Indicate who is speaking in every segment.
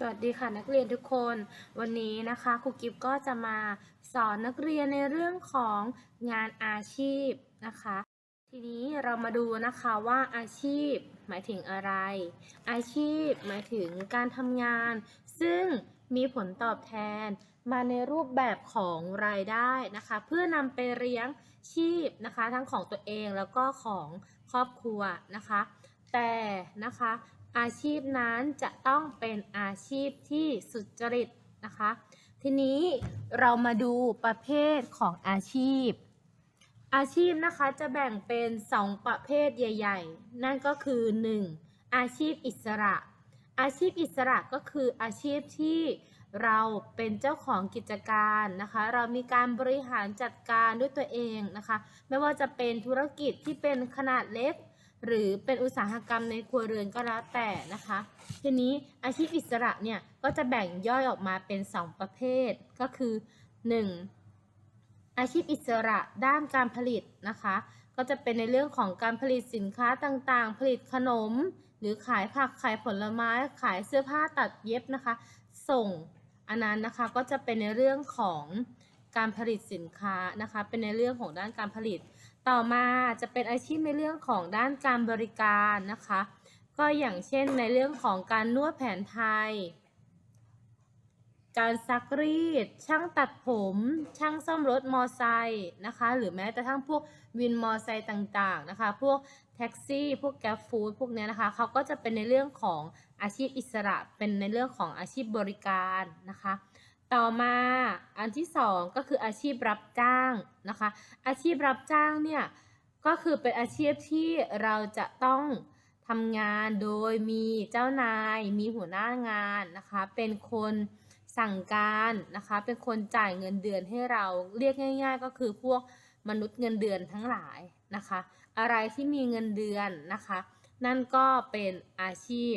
Speaker 1: สวัสดีค่ะนักเรียนทุกคน วันนี้นะคะครูกิฟก็จะมาสอนนักเรียนในเรื่องของงานอาชีพนะคะ ทีนี้เรามาดูนะคะว่าอาชีพหมายถึงอะไร อาชีพหมายถึงการทำงาน ซึ่งมีผลตอบแทนมาในรูปแบบของรายได้นะคะ เพื่อนำไปเลี้ยงชีพนะคะ ทั้งของตัวเองแล้วก็ของครอบครัวนะคะ แต่นะคะ อาชีพนั้นจะต้องเป็นอาชีพที่สุจริตนะคะ ทีนี้เรามาดูประเภทของอาชีพ อาชีพนะคะจะแบ่งเป็น 2 ประเภทใหญ่ ๆ นั่นก็คือ 1. อาชีพอิสระ อาชีพอิสระก็คืออาชีพที่เราเป็นเจ้าของกิจการนะคะ เรามีการบริหารจัดการด้วยตัวเองนะคะ ไม่ว่าจะเป็นธุรกิจที่เป็นขนาดเล็ก หรือเป็นอุตสาหกรรมในครัวเรือนก็แล้วแต่นะคะ ทีนี้อาชีพอิสระเนี่ยก็จะแบ่งย่อยออกมาเป็น 2 ประเภทก็คือ 1. อาชีพอิสระด้านการผลิตนะคะ ก็จะเป็นในเรื่องของการผลิตสินค้าต่างๆ ผลิตขนม หรือขายผักขายผลไม้ขายเสื้อผ้าตัดเย็บนะคะ ส่งอันนั้นนะคะก็จะเป็นในเรื่องของการผลิตสินค้านะคะ เป็นในเรื่องของด้านการผลิต ต่อมาจะเป็นอาชีพในเรื่องของด้านการบริการนะคะ ก็อย่างเช่นในเรื่องของการนวดแผนไทย การซักรีด ช่างตัดผม ช่างซ่อมรถมอไซค์นะคะ หรือแม้แต่ทั้งพวกวินมอไซค์ต่างๆนะคะ พวกแท็กซี่พวกแกร็บฟู้ดพวกเนี้ยนะคะเขาก็จะเป็นในเรื่องของอาชีพอิสระ เป็นในเรื่องของอาชีพบริการนะคะ ต่อมาอันที่สองก็คืออาชีพรับจ้างนะคะ อาชีพรับจ้างเนี่ยก็คือเป็นอาชีพที่เราจะต้องทำงานโดยมีเจ้านาย มีหัวหน้างานนะคะ เป็นคนสั่งการนะคะ เป็นคนจ่ายเงินเดือนให้เราเรียกง่าย ๆ ก็คือพวกมนุษย์เงินเดือนทั้งหลายนะคะ อะไรที่มีเงินเดือนนะคะ นั่นก็เป็นอาชีพ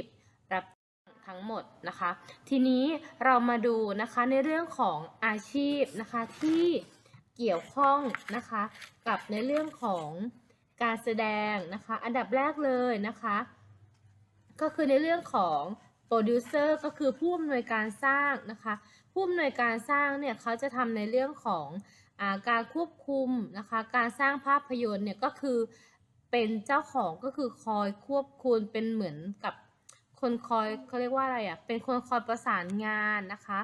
Speaker 1: ทั้งหมดนะคะ ทีนี้เรามาดูนะคะในเรื่องของอาชีพนะคะที่เกี่ยวข้องนะคะกับในเรื่องของการแสดงนะคะอันดับแรกเลยนะคะก็คือในเรื่องของโปรดิวเซอร์ก็คือผู้อำนวยการสร้างนะคะผู้อำนวยการสร้างเนี่ยเขาจะทำในเรื่องของอาการควบคุมนะคะการสร้างภาพยนตร์เนี่ยก็คือเป็นเจ้าของก็คือคอยควบคุมเป็นเหมือนกับ คนคอยเขาเรียกว่าอะไรอะ่ะ เป็นคนคอยประสานงานนะคะ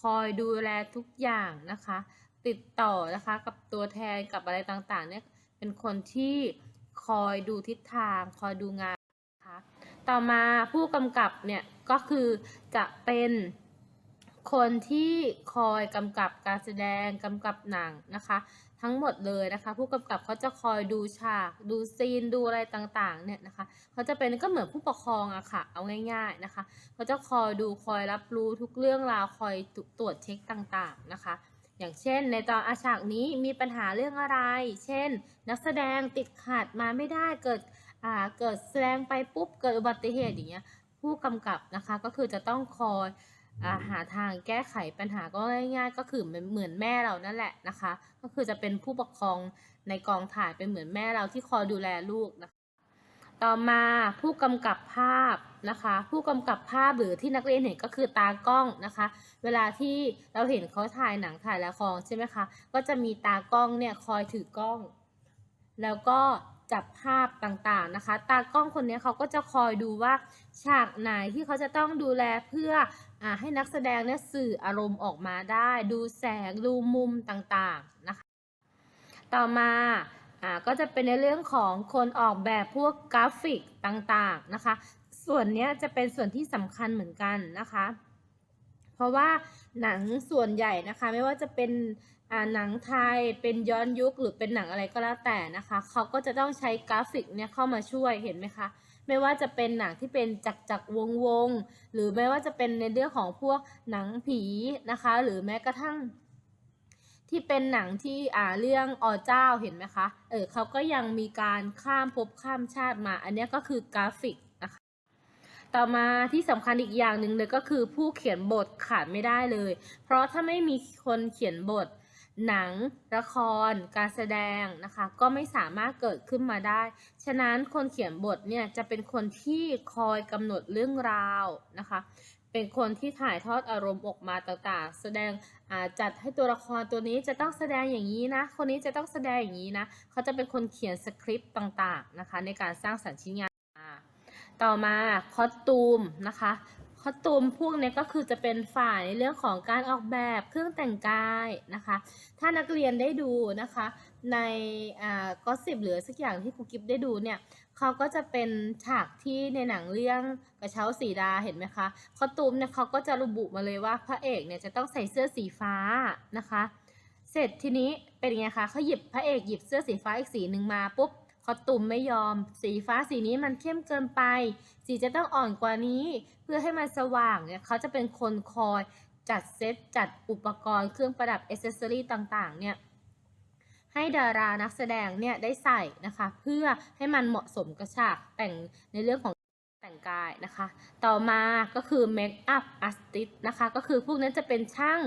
Speaker 1: คอยดูแลทุกอย่างนะคะ ติดต่อนะคะกับตัวแทนกับอะไรต่างๆเนี่ยเป็นคนที่คอยดูทิศทาง คอยดูงานนะคะ ต่อมาผู้กำกับเนี่ยก็คือจะเป็น คนที่คอยกำกับการแสดงกำกับหนังนะคะ ทั้งหมดเลยนะคะ ผู้กำกับเขาจะคอยดูฉาก ดูซีนดูอะไรต่างๆเนี่ยนะคะเขาจะเป็นก็เหมือนผู้ปกครองอะค่ะ เอาง่ายๆนะคะเขาจะคอยดูคอยรับรู้ทุกเรื่องราวคอยตรวจเช็คต่างๆนะคะ อย่างเช่น ในตอนอาฉากนี้มีปัญหาเรื่องอะไร เช่น นักแสดงติดขัดมาไม่ได้เกิดอ่าเกิดแสดงไปปุ๊บเกิดอุบัติเหตุอย่างเงี้ยผู้กำกับนะคะก็คือจะต้องคอย หาทางแก้ไขปัญหาก็ง่ายๆ ก็คือเหมือนแม่เรานั่นแหละนะคะ ก็คือจะเป็นผู้ปกครองในกองถ่ายเป็นเหมือนแม่เราที่คอยดูแลลูกนะคะต่อมาผู้กำกับภาพนะคะ ผู้กำกับภาพหรือที่นักเรียนเห็นก็คือตากล้องนะคะ เวลาที่เราเห็นเขาถ่ายหนังถ่ายละครใช่ไหมคะก็จะมีตากล้องเนี่ยคอยถือกล้อง แล้วก็จับภาพต่างๆนะคะ ตากล้องคนนี้เขาก็จะคอยดูว่าฉากไหนที่เขาจะต้องดูแลเพื่อ อ่าให้นักแสดงเนี่ยสื่ออารมณ์ออกมาได้ ดูแสงดูมุมต่างๆนะคะ ต่อมาอ่าก็จะเป็นในเรื่องของคนออกแบบพวกกราฟิกต่างๆนะคะ ส่วนนี้จะเป็นส่วนที่สำคัญเหมือนกันนะคะ เพราะว่าหนังส่วนใหญ่นะคะ ไม่ว่าจะเป็นอ่าหนังไทยเป็นย้อนยุคหรือเป็นหนังอะไรก็แล้วแต่นะคะ เขาก็จะต้องใช้กราฟิกเนี่ยเข้ามาช่วยเห็นไหมคะ ไม่ว่าจะเป็นหนังที่เป็นจักจักวงวงหรือไม่ว่าจะเป็นในเรื่องของพวกหนังผีนะคะ หรือแม้กระทั่ง ที่เป็นหนังที่อ่าเรื่องอเจ้าเห็นไหมคะเออเขาก็ยังมีการข้ามภพข้ามชาติมา อันนี้ก็คือกราฟิกนะคะต่อมาที่สำคัญอีกอย่างหนึ่งเลยก็คือผู้เขียนบทขาดไม่ได้เลย เพราะถ้าไม่มีคนเขียนบท หนัง ละคร การแสดงนะคะ ก็ไม่สามารถเกิดขึ้นมาได้ ฉะนั้นคนเขียนบทเนี่ยจะเป็นคนที่คอยกำหนดเรื่องราวนะคะ เป็นคนที่ถ่ายทอดอารมณ์ออกมาต่างๆ แสดงจัดให้ตัวละครตัวนี้จะต้องแสดงอย่างนี้นะ คนนี้จะต้องแสดงอย่างนี้นะ เขาจะเป็นคนเขียนสคริปต์ต่างๆนะคะในการสร้างสรรค์ชิ้นงาน ต่อมาคอสตูมนะคะ คอสตูมพวกนี้ก็คือจะเป็นฝ่ายในเรื่องของการออกแบบเครื่องแต่งกายนะคะ ถ้านักเรียนได้ดูนะคะ ในอ่าก็สิบหรือสักอย่างที่ครูกิฟได้ดูเนี่ยเขาก็จะเป็นฉากที่ในหนังเรื่องกระเช้าสีดาเห็นไหมคะคอสตูมเนี่ยเขาก็จะระบุมาเลยว่าพระเอกเนี่ยจะต้องใส่เสื้อสีฟ้านะคะ เสร็จทีนี้เป็นไงคะเขาหยิบพระเอกหยิบเสื้อสีฟ้าอีกสีหนึ่งมาปุ๊บ คอสตูมไม่ยอม สีฟ้าสีนี้มันเข้มเกินไป สีจะต้องอ่อนกว่านี้ เพื่อให้มันสว่างเนี่ยเขาจะเป็นคนคอยจัดเซตจัดอุปกรณ์เครื่องประดับอ c เซสซอรี่ต่างๆ เนี่ยให้ดารานักแสดงเนี่ยได้ใส่นะคะ เพื่อให้มันเหมาะสมกับฉากแต่งในเรื่องของแต่งกายนะคะ ต่อมาก็คือเมคอัพอาร์ติสนะคะ ก็คือพวกนั้นจะเป็นช่าง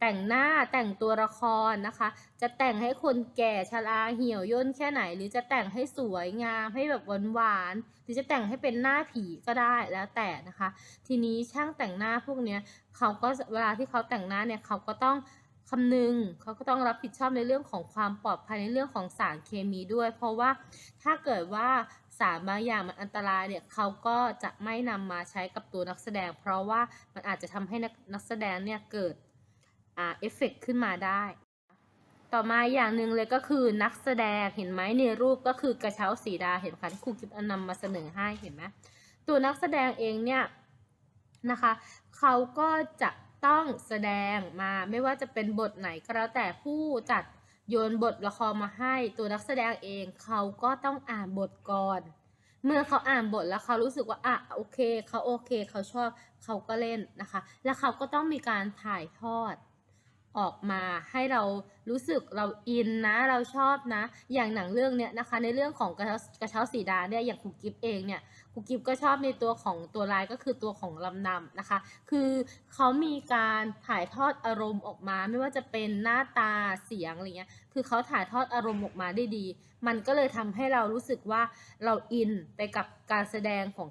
Speaker 1: แต่งหน้าแต่งตัวละครนะคะ จะแต่งให้คนแก่ชราเหี่ยวย่นแค่ไหน หรือจะแต่งให้สวยงามให้แบบหวานๆหรือจะแต่งให้เป็นหน้าผีก็ได้แล้วแต่นะคะ ทีนี้ช่างแต่งหน้าพวกเนี้ยเขาก็เวลาที่เขาแต่งหน้าเนี่ยเขาก็ต้องคำนึงเขาก็ต้องรับผิดชอบในเรื่องของความปลอดภัยในเรื่องของสารเคมีด้วย เพราะว่าถ้าเกิดว่าสารบางอย่างมันอันตรายเนี่ยเขาก็จะไม่นำมาใช้กับตัวนักแสดง เพราะว่ามันอาจจะทำให้นักนักแสดงเนี่ยเกิด เอฟเฟกต์ขึ้นมาได้ ต่อมาอย่างหนึ่งเลยก็คือนักแสดงเห็นไหมในรูปก็คือกระเช้าสีดาเห็นค่ะที่ครูกิฟต์นำมาเสนอให้เห็นไหมตัวนักแสดงเองเนี่ยนะคะเขาก็จะต้องแสดงมาไม่ว่าจะเป็นบทไหนก็แล้วแต่ผู้จัดโยนบทละครมาให้ ตัวนักแสดงเองเขาก็ต้องอ่านบทก่อน เมื่อเขาอ่านบทแล้วเขารู้สึกว่าอะโอเคเขาโอเคเขาชอบเขาก็เล่นนะคะ แล้วเขาก็ต้องมีการถ่ายทอด ออกมาให้เรารู้สึกเราอินนะเราชอบนะ อย่างหนังเรื่องเนี้ยนะคะ ในเรื่องของกระเช้ากระเช้าสีดาเนี่ยอย่างครูกิฟเองเนี่ยครูกิฟก็ชอบในตัวของตัวลายก็คือตัวของลำนำนะคะ คือเขามีการถ่ายทอดอารมณ์ออกมา ไม่ว่าจะเป็นหน้าตาเสียงอะไรเงี้ยคือเขาถ่ายทอดอารมณ์ออกมาได้ดี มันก็เลยทำให้เรารู้สึกว่าเราอินไปกับการแสดงของ